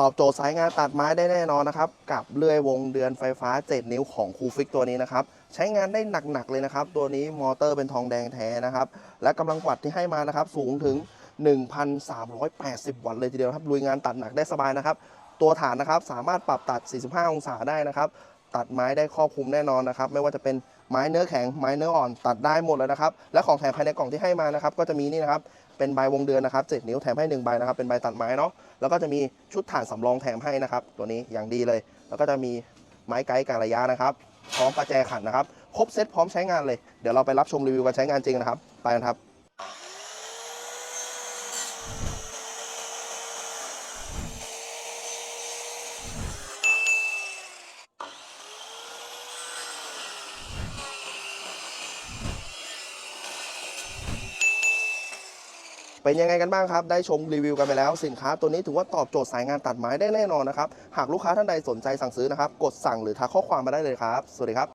ตอบโจทย์สายงานตัดไม้ได้แน่นอนนะครับ กับเลื่อยวงเดือนไฟฟ้า 7 นิ้วของคูฟิกตัวนี้นะครับ ใช้งานได้หนักๆเลยนะครับ ตัวนี้มอเตอร์เป็นทองแดงแท้นะครับ และกำลังวัตที่ให้มานะครับ สูงถึง 1,380 วัตต์เลยทีเดียวครับลุยงานตัดหนักได้สบายนะครับ ตัวฐานนะครับสามารถปรับตัด 45 องศาได้นะครับ ตัดไม้ได้ครอบคลุมแน่นอนนะครับ ไม่ว่าจะเป็นไม้เนื้อแข็งไม้เนื้ออ่อนตัดได้หมดเลยนะครับ และของแถมภายในกล่องที่ให้มานะครับ ก็จะมีนี่นะครับ เป็นใบวงเดือนนะครับ7นิ้วแถมให้1ใบนะครับ เป็นใบตัดไม้เนาะ แล้วก็จะมีชุดฐานสำรองแถมให้นะครับ ตัวนี้อย่างดีเลย แล้วก็จะมีไม้ไกด์การระยะนะครับพร้อมประแจขันนะครับ ครบเซตพร้อมใช้งานเลย เดี๋ยวเราไปรับชมรีวิวการใช้งานจริงนะครับ ไปกันครับ เป็นยังไงกันบ้างครับ ได้ชมรีวิวกันไปแล้วสินค้าตัวนี้ถือว่าตอบโจทย์สายงานตัดไม้ได้แน่นอนนะครับ หากลูกค้าท่านใดสนใจสั่งซื้อนะครับ กดสั่งหรือทักข้อความมาได้เลยครับ สวัสดีครับ